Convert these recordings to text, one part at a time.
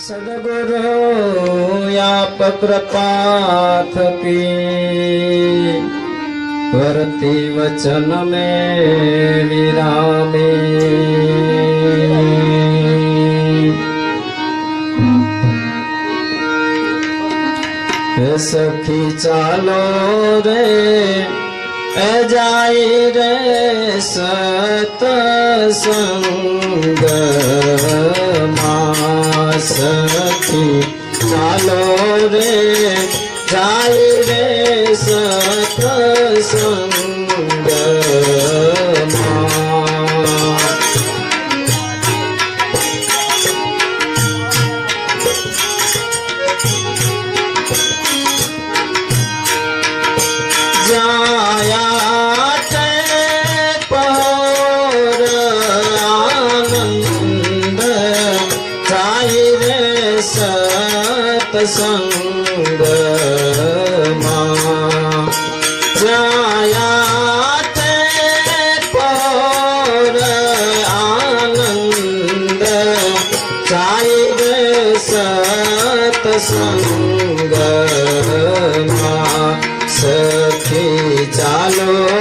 સદગુરુ આપ કૃપા થકી વર્તી વચન મે વિરામે હે સખી ચાલો રે એ જાય રે સતસંગમાં સખી ચાલો રે જાય રે સતસંગ રે સતસંગમાં જાયા તે પર આનંદ થાય રે સતસંગમાં સખી ચાલો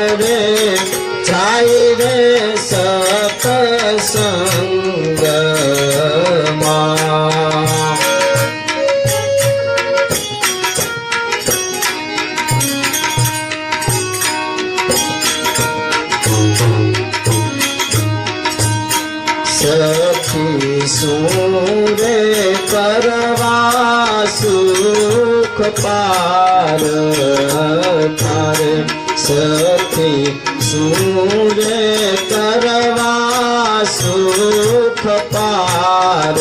સખી સુરે કરવા સુખ પાર તારે સખી સુરે કરવા સુખ પાર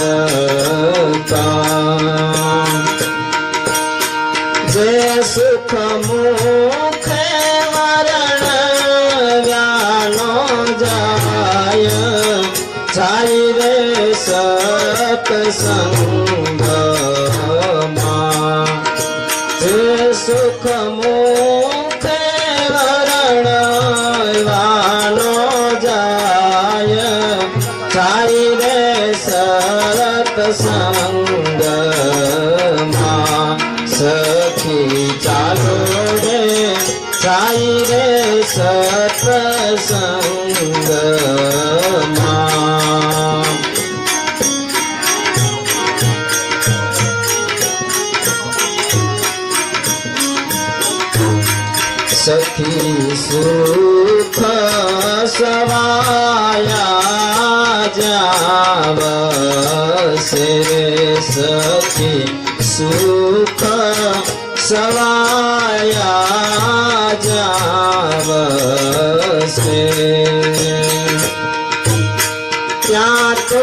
સતસંગમાં સુખ સવાયા જાવ સે ત્યાં તો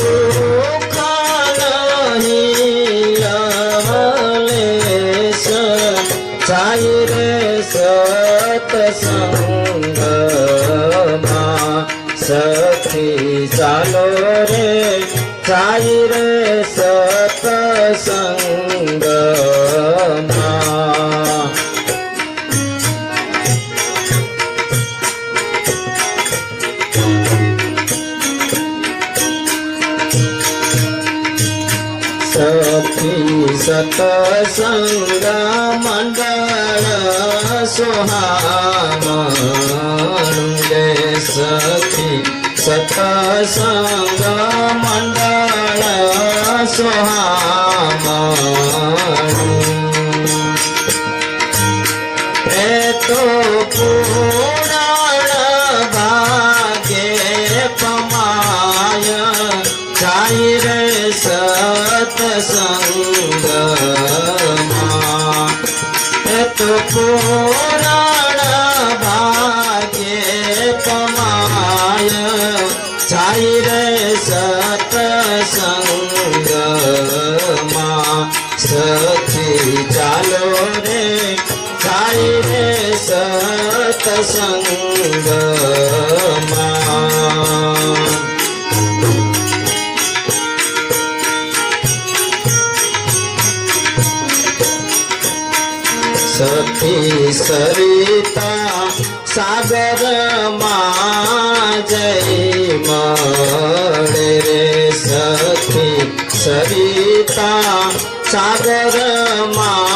દુઃખ નહીં લેશ સાઈ રે સતસંગમાં સખી ચાલો રે સાઈ રે સખી સતસંગ મંડળ સુહામણુંગે સખી સતસંગ મંડળ સુહામણું ઈ સરિતા સાગરમાં જઈ મળે રે સખી સરિતા સાગરમાં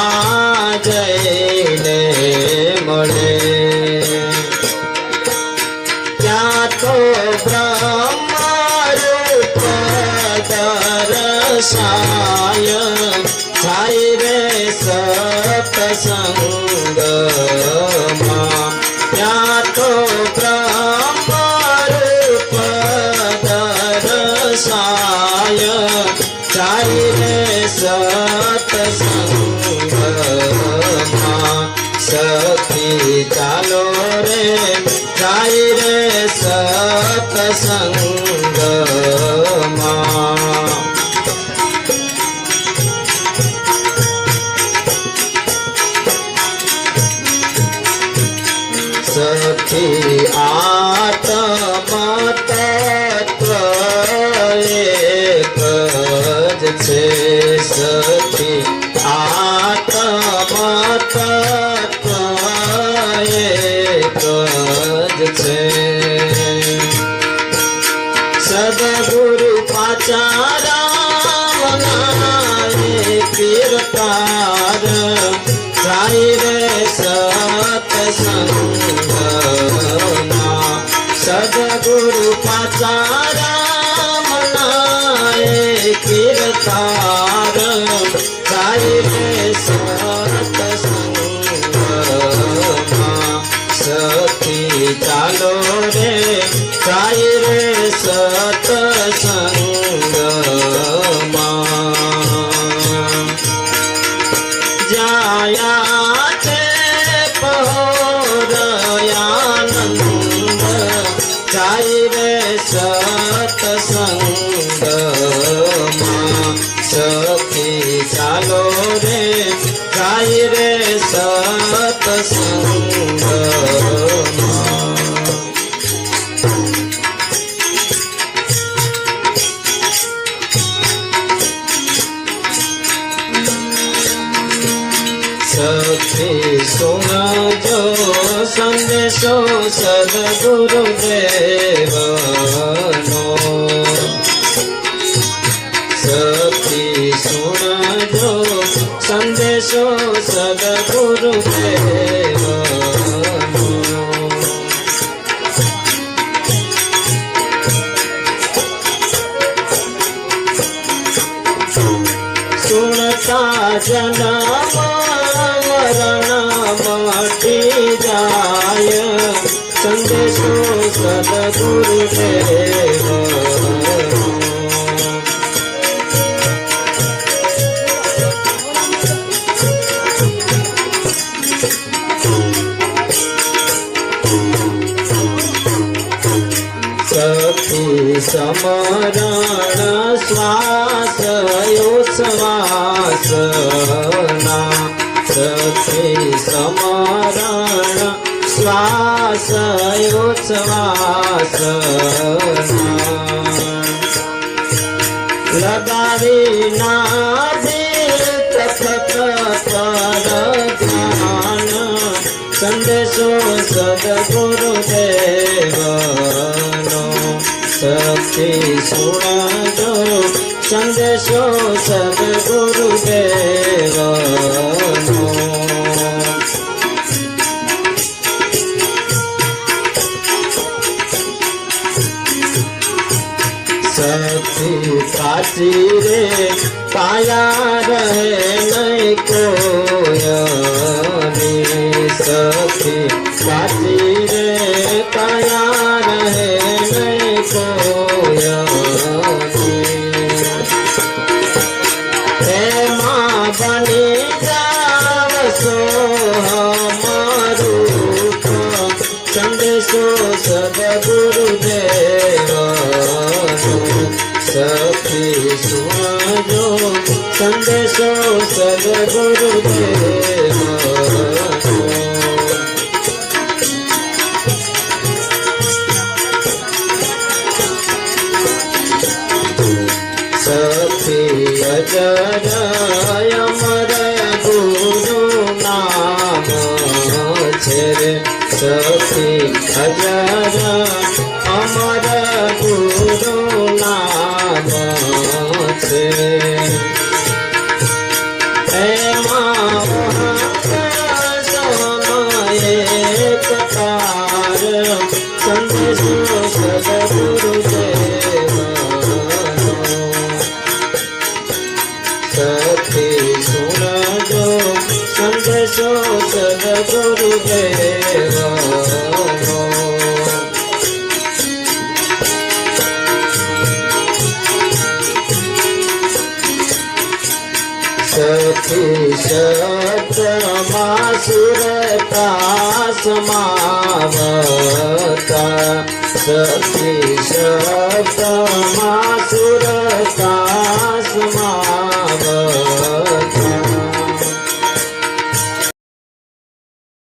ಸಾರಾ સંદેશો સદગુરુ દેવ સખી સમરણ સ્વા હે સમરણ. શ્વાસ યોચ્છવાસ લગાવી ના ધ્યાન. સંદેશો સદગુરુ દેવનો. સખી સુણજો. સંદેશો સદગુરુ દેવ પાછી રે પાયા રહે નહીં કોઈ સખી પાછી રે પાયા રહે સુવાજો સંદેશો સદગુરુ સખી અજરાય મરે ગુરુ નામ છે સખી અજરા સખી સતમા સુરતા સમાવતા સખી સતમા સુરતા